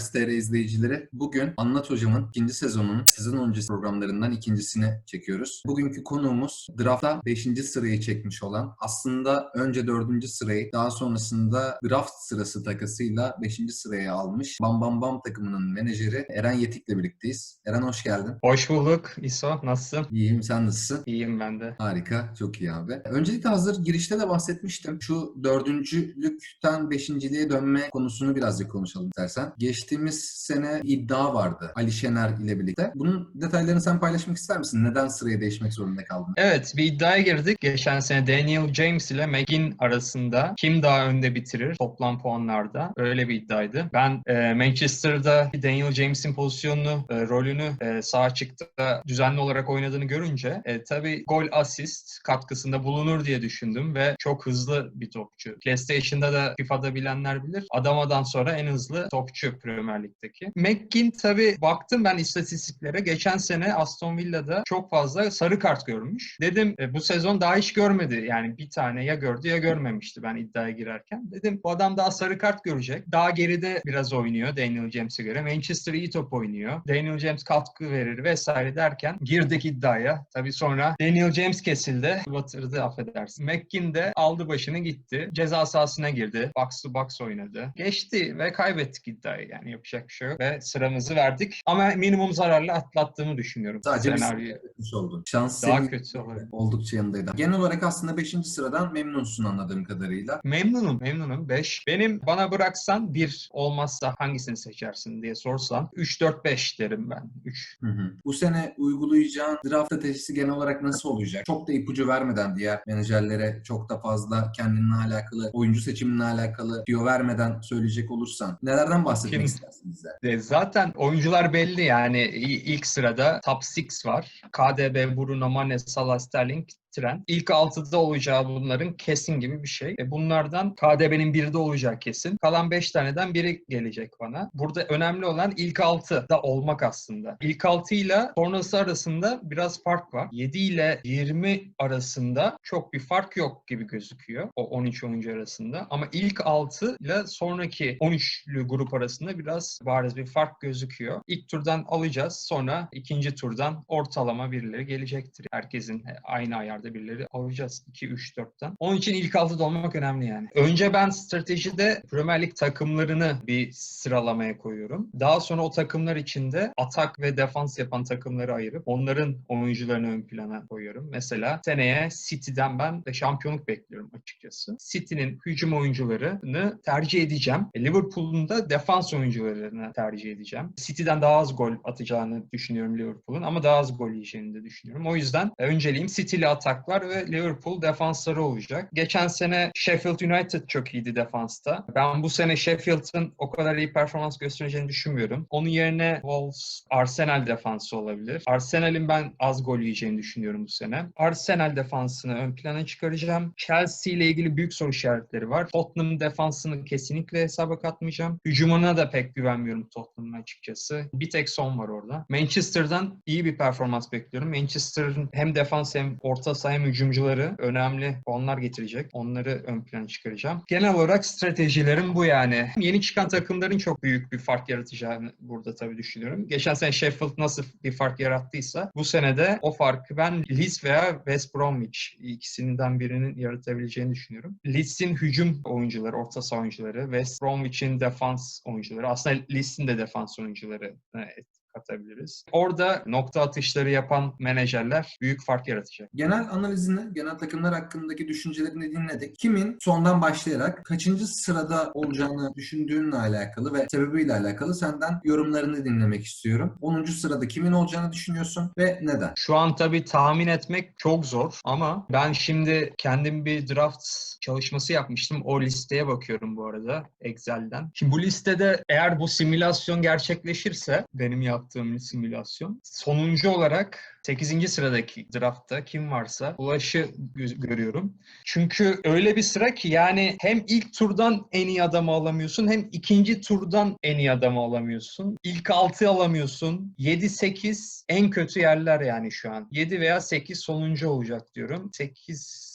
Fantrax TR izleyicileri. Bugün Anlat Hocam'ın ikinci sezonunun sezon öncesi programlarından ikincisini çekiyoruz. Bugünkü konuğumuz draftta 5. sırayı çekmiş olan aslında önce 4. sırayı daha sonrasında draft sırası takasıyla 5. sıraya almış Bam Bam Bam takımının menajeri Eren Yetik'le birlikteyiz. Eren hoş geldin. Hoş bulduk İso. Nasılsın? İyiyim sen nasılsın? İyiyim ben de. Harika, çok iyi abi. Öncelikle hazır girişte de bahsetmiştim. Şu dördüncülükten beşinciliğe dönme konusunu birazcık konuşalım istersen. Geçtiğimiz sene iddia vardı Ali Şener ile birlikte. Bunun detaylarını sen paylaşmak ister misin? Neden sırayı değişmek zorunda kaldın? Evet bir iddiaya girdik. Geçen sene Daniel James ile McGinn arasında kim daha önde bitirir toplam puanlarda. Öyle bir iddiaydı. Ben e, Manchester'da Daniel James'in pozisyonunu, e, rolünü e, sağ açıkta düzenli olarak oynadığını görünce e, tabii gol asist katkısında bulunur diye düşündüm ve çok hızlı bir topçu. PlayStation'da da FIFA'da bilenler bilir. Adamadan sonra en hızlı topçu Premier Lig'deki. McGinn tabii baktım ben istatistiklere. Geçen sene Aston Villa'da çok fazla sarı kart görmüş. Dedim e, bu sezon daha hiç görmedi. Yani bir tane ya gördü ya görmemişti ben iddiaya girerken. Dedim bu adam daha sarı kart görecek. Daha geride biraz oynuyor Daniel James'e göre. Manchester iyi top oynuyor. Daniel James katkı verir vesaire derken girdik iddiaya. Tabii sonra Daniel James kesildi. Batırdı affedersin. McGinn de aldı başını gitti. Ceza sahasına girdi. Box to box oynadı. Geçti ve kaybettik iddiayı. Yani yapacak bir şey yok. Ve sıramızı verdik. Ama minimum zararla atlattığımı düşünüyorum. Sadece bir sıra etmiş oldun. Şans Daha kötü olur. oldukça yanındaydı. Genel olarak aslında 5. sıradan memnunsun anladığım kadarıyla. Memnunum, memnunum. 5. Benim bana bıraksan 1 olmazsa hangisini seçersin diye sorsan 3, 4, 5 derim ben. 3. Hı hı. Bu sene uygulayacağın draft stratejisi genel olarak nasıl olacak? Çok da ipucu vermeden diğer menajerlere çok da fazla kendinle alakalı, oyuncu seçiminle alakalı diyor vermeden söyleyecek olursan nelerden bahsetmek Kim? istersin bize? E, Zaten oyuncular belli yani ilk sırada top 6 var. KDB, Bruno, Mane, Salah, Sterling, Trent. İlk 6'da olacağı bunların kesin gibi bir şey. E bunlardan KDB'nin biri de olacak kesin. Kalan 5 taneden biri gelecek bana. Burada önemli olan ilk 6'da olmak aslında. İlk 6 ile sonrası arasında biraz fark var. 7 ile 20 arasında çok bir fark yok gibi gözüküyor. O 13 oyuncu arasında. Ama ilk 6 ile sonraki 13'lü grup arasında biraz bariz bir fark gözüküyor. İlk turdan alacağız. Sonra ikinci turdan ortalama birileri gelecektir. Herkesin e, aynı ayarda birileri alacağız. 2, 3, 4'ten. Onun için ilk 6'da olmak önemli yani. Önce ben stratejide Premier Lig takımlarını bir sıralamaya koyuyorum. Daha sonra o takımlar içinde atak ve defans yapan takımları ayırıp onların oyuncularını ön plana koyuyorum. Mesela seneye City'den ben de şampiyonluk bekliyorum açıkçası. City'nin hücum oyuncularını tercih edeceğim. E, Liverpool'un da defans oyuncularını tercih edeceğim. City'den daha az gol atacağını düşünüyorum Liverpool'un ama daha az gol yiyeceğini de düşünüyorum. O yüzden önceliğim City'li ataklar ve Liverpool defansları olacak. Geçen sene Sheffield United çok iyiydi defansta. Ben bu sene Sheffield'ın o kadar iyi performans göstereceğini düşünmüyorum. Onun yerine Wolves Arsenal defansı olabilir. Arsenal'in ben az gol yiyeceğini düşünüyorum bu sene. Arsenal defansını ön plana çıkaracağım. Chelsea ile ilgili büyük soru işaretleri var. Tottenham defansını kesinlikle hesaba katmayacağım. Hücumuna da pek güvenmiyorum Tottenham'ın açıkçası. Bir tek son var orada. Manchester'dan iyi bir performans bekliyorum. Manchester'ın hem defans hem orta hem hücumcuları önemli puanlar getirecek. Onları ön plana çıkaracağım. Genel olarak stratejilerim bu yani. Yeni çıkan takımların çok büyük bir fark yaratacağını burada tabii düşünüyorum. Geçen sene Sheffield nasıl bir fark yarattıysa bu sene de o farkı ben Leeds veya West Bromwich ikisinden birinin yaratabileceğini düşünüyorum. Leeds'in hücum oyuncuları, orta saha oyuncuları, West Bromwich'in defans oyuncuları, aslında Leeds'in de defans oyuncuları evet, katabiliriz. Orada nokta atışları yapan menajerler büyük fark yaratacak. Genel analizini, genel takımlar hakkındaki düşüncelerini dinledik. Kimin sondan başlayarak kaçıncı sırada olacağını düşündüğünle alakalı ve sebebiyle alakalı senden yorumlarını dinlemek istiyorum. 10. sırada kimin olacağını düşünüyorsun ve neden? Şu an tabii tahmin etmek çok zor ama ben şimdi kendim bir draft çalışması yapmıştım. O listeye bakıyorum bu arada Excel'den. Şimdi bu listede eğer bu simülasyon gerçekleşirse benim yaptığım simülasyon sonuncu olarak 8. sıradaki draftta kim varsa Ulaş'ı gö- görüyorum. Çünkü öyle bir sıra ki yani hem ilk turdan en iyi adamı alamıyorsun hem ikinci turdan en iyi adamı alamıyorsun. İlk 6 alamıyorsun. 7-8 en kötü yerler yani şu an. 7 veya 8 sonuncu olacak diyorum. 8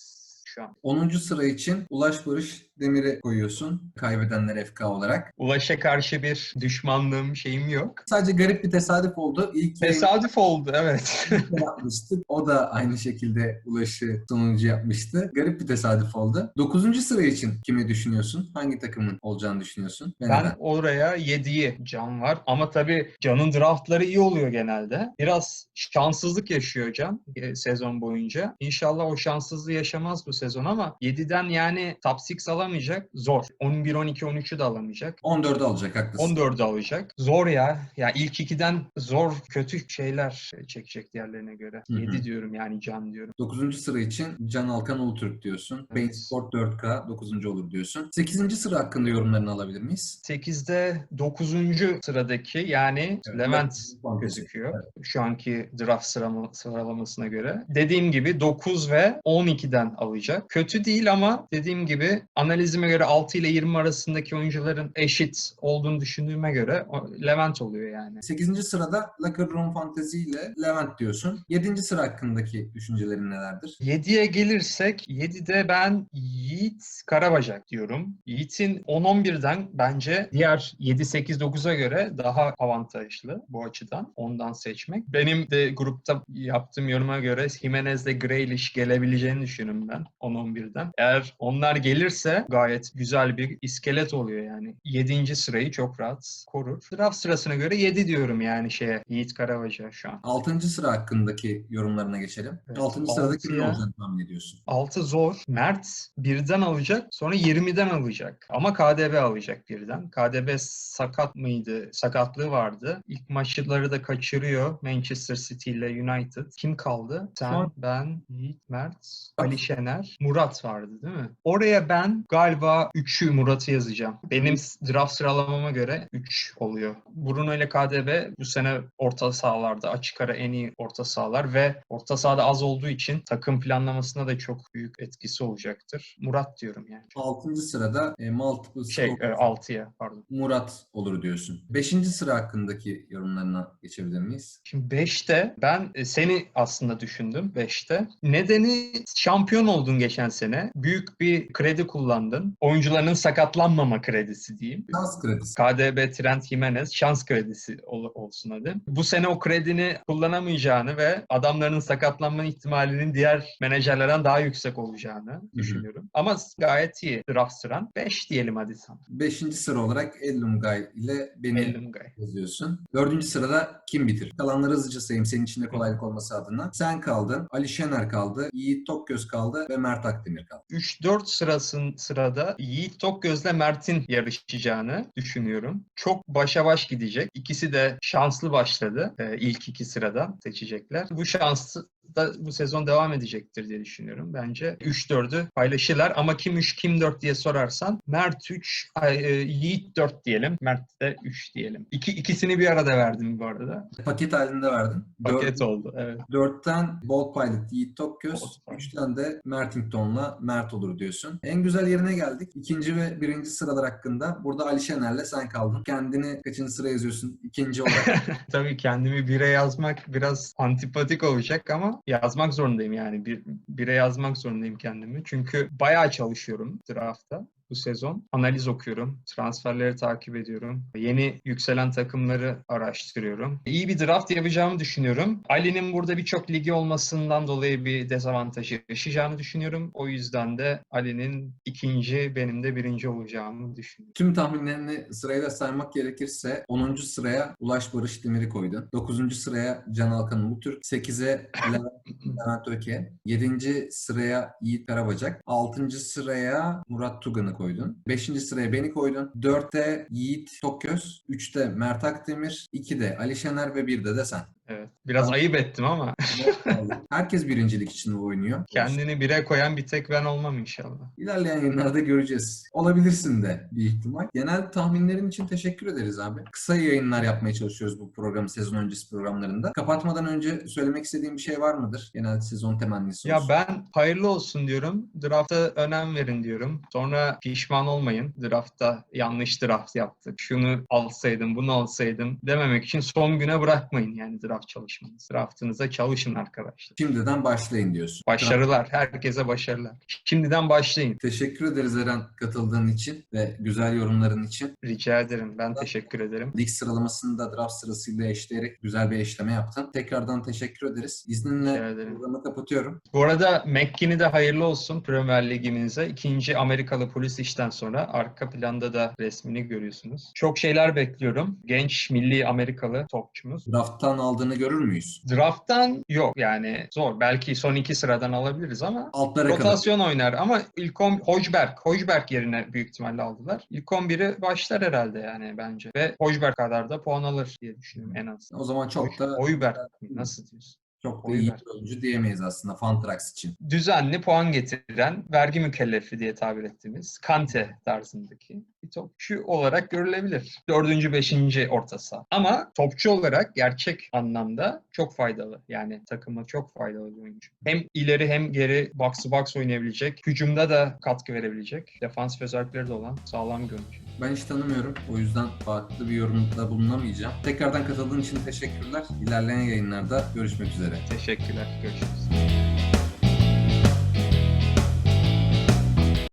şu an. 10. sıra için Ulaş Barış Demir'i koyuyorsun. Kaybedenler FK olarak. Ulaş'a karşı bir düşmanlığım şeyim yok. Sadece garip bir tesadüf oldu. İlk yayın Tesadüf oldu evet. yapmıştık. O da aynı şekilde Ulaş'ı sonuncu yapmıştı. Garip bir tesadüf oldu. 9. sıra için kimi düşünüyorsun? Hangi takımın olacağını düşünüyorsun? Ben neden? oraya 7'yi Can var. Ama tabii Can'ın draftları iyi oluyor genelde. Biraz şanssızlık yaşıyor Can e, sezon boyunca. İnşallah o şanssızlığı yaşamaz bu sezon ama 7'den yani top 6 alamayacak. Zor. 11, 12, 13'ü de alamayacak. 14'ü alacak haklısın. 14'ü alacak. Zor ya. Ya ilk ikiden zor kötü şeyler çekecek diğerlerine göre. Hı hı. 7 diyorum yani Can diyorum. 9. sıra için Can Alkan Ulutürk diyorsun. Beyin Evet. Sport 4K 9. olur diyorsun. 8. sıra hakkında yorumlarını alabilir miyiz? 8'de 9. sıradaki yani Evet, Levent Levent gözüküyor. Şu anki draft sırama, sıralamasına göre. Dediğim gibi 9 ve 12'den alacak. Kötü değil ama dediğim gibi analizime göre 6 ile 20 arasındaki oyuncuların eşit olduğunu düşündüğüme göre Levent oluyor yani. 8. sırada Locker Room Fantasy ile Levent diyorsun. 7. sıra hakkındaki düşüncelerin nelerdir? 7'ye gelirsek 7'de ben Yiğit Karabacak diyorum. Yiğit'in 10-11'den bence diğer 7-8-9'a göre daha avantajlı bu açıdan ondan seçmek. Benim de grupta yaptığım yoruma göre Jimenez'le Grealish gelebileceğini düşünüyorum ben 10-11'den. Eğer onlar gelirse gayet güzel bir iskelet oluyor yani. 7. sırayı çok rahat korur. Draft sırasına göre 7 diyorum yani şeye Yiğit Karabacak şu an. 6. sıra hakkındaki yorumlarına geçelim. Evet, 6. sırada kimin altıya- olacağını tahmin ediyorsun? 6 zor. Mert birden alacak sonra 20'den alacak. Ama KDB alacak birden. KDB sakat mıydı? Sakatlığı vardı. İlk maçları da kaçırıyor Manchester City ile United. Kim kaldı? Sen, ben, Yiğit, Mert, Ali Şener, Murat vardı değil mi? Oraya ben galiba 3'ü Murat'ı yazacağım. Benim draft sıralamama göre 3 oluyor. Bruno ile KDB bu sene orta sahalarda açık ara en iyi orta sahalar ve orta sahada az olduğu için takım planlamasına da çok büyük etkisi olacaktır. Murat diyorum yani. 6. sırada e, multiple Şey scope 6'ya pardon. Murat olur diyorsun. 5. sıra hakkındaki yorumlarına geçebilir miyiz? Şimdi 5'te ben e, seni aslında düşündüm 5'te. Nedeni şampiyon oldun geçen sene. Büyük bir kredi kullandın. Oyuncuların sakatlanmama kredisi diyeyim. Şans kredisi. KDB, Trent Jimenez şans kredisi ol- olsun hadi. Bu sene o kredini kullanamayacağını ve adamların sakatlanma ihtimalinin diğer menajerlerden daha yüksek olacağını düşünüyorum. Ama gayet iyi draft sıran. 5 diyelim hadi sana. 5. sıra olarak Ellumgay ile beni Elim gay. yazıyorsun. 4. sırada kim bitir? Kalanları hızlıca sayayım senin için de kolaylık olması adına. Sen kaldın, Ali Şener kaldı, Yiğit Tokgöz kaldı ve Mert Akdemir kaldı. 3-4 sırasın sırada Yiğit Tokgöz'le Mert'in yarışacağını düşünüyorum. Çok başa baş gidecek. İkisi de şanslı başladı. Ee, ilk iki sıradan seçecekler. Bu şansı da bu sezon devam edecektir diye düşünüyorum. Bence 3-4'ü paylaşırlar ama kim 3 kim 4 diye sorarsan Mert 3, ay, e, Yiğit 4 diyelim. Mert de 3 diyelim. İki, ikisini bir arada verdim bu arada. Paket halinde verdin. Paket oldu. Evet. 4'ten Bolt Pilot Yiğit Tokgöz, Bolt Pilot. 3'ten de Mertington'la Mert olur diyorsun. En güzel yerine geldik. İkinci ve birinci sıralar hakkında burada Ali Şener'le sen kaldın. Kendini kaçıncı sıraya yazıyorsun? İkinci olarak. Tabii kendimi bire yazmak biraz antipatik olacak ama yazmak zorundayım yani. Bir, bire yazmak zorundayım kendimi. Çünkü bayağı çalışıyorum draftta bu sezon. Analiz okuyorum, transferleri takip ediyorum, yeni yükselen takımları araştırıyorum. İyi bir draft yapacağımı düşünüyorum. Ali'nin burada birçok ligi olmasından dolayı bir dezavantajı yaşayacağını düşünüyorum. O yüzden de Ali'nin ikinci, benim de birinci olacağımı düşünüyorum. Tüm tahminlerini sırayla saymak gerekirse 10. sıraya Ulaş Barış Demir'i koydun. 9. sıraya Can Alkan Ulutürk. 8'e Levent, Levent Öke. 7. sıraya Yiğit Karabacak. 6. sıraya Murat Tugan'ı koydun. 5. sıraya beni koydun. 4'te Yiğit Tokgöz. 3'te Mert Akdemir. 2'de Ali Şener ve 1'de de sen. Evet. Biraz ayıp ettim ama Herkes birincilik için oynuyor. kendini bire koyan bir tek ben olmam inşallah. İlerleyen yayınlarda göreceğiz. Olabilirsin de bir ihtimal. Genel tahminlerin için teşekkür ederiz abi. Kısa yayınlar yapmaya çalışıyoruz bu programı sezon öncesi programlarında. Kapatmadan önce söylemek istediğim bir şey var mıdır? Genel sezon temennisi Ya olsun. ben hayırlı olsun diyorum. Draft'a önem verin diyorum. Sonra pişman olmayın. Draft'ta yanlış draft yaptık. Şunu alsaydım, bunu alsaydım dememek için son güne bırakmayın yani draft draft çalışmanız. Draftınıza çalışın arkadaşlar. Şimdiden başlayın diyorsun. Başarılar. Herkese başarılar. Şimdiden başlayın. Teşekkür ederiz Eren katıldığın için ve güzel yorumların için. Rica ederim. Ben teşekkür ederim. Lig sıralamasını da draft sırasıyla eşleyerek güzel bir eşleme yaptın. Tekrardan teşekkür ederiz. İzninle programı kapatıyorum. Bu arada McKinney de hayırlı olsun Premier Ligimize. İkinci Amerikalı polis işten sonra arka planda da resmini görüyorsunuz. Çok şeyler bekliyorum. Genç milli Amerikalı topçumuz. Draft'tan aldığını görür müyüz? Draft'tan yok yani zor. Belki son iki sıradan alabiliriz ama Altlara kadar. rotasyon oynar ama ilk 10 Hojberg, Hojberg yerine büyük ihtimalle aldılar. İlk 11'i başlar herhalde yani bence. Ve Hojberg kadar da puan alır diye düşünüyorum en az. O zaman çok da Hojberg nasıl diyorsun? Çok iyi bir oyuncu diyemeyiz aslında Fantrax için. düzenli puan getiren, vergi mükellefi diye tabir ettiğimiz Kante tarzındaki bir topçu olarak görülebilir. Dördüncü, beşinci orta saha. Ama topçu olarak gerçek anlamda çok faydalı. Yani takıma çok faydalı bir oyuncu. Hem ileri hem geri box to box oynayabilecek. Hücumda da katkı verebilecek. Defansif özellikleri de olan sağlam bir oyuncu. Ben hiç tanımıyorum. O yüzden farklı bir yorumda bulunamayacağım. Tekrardan katıldığın için teşekkürler. İlerleyen yayınlarda görüşmek üzere. Teşekkürler. Görüşürüz.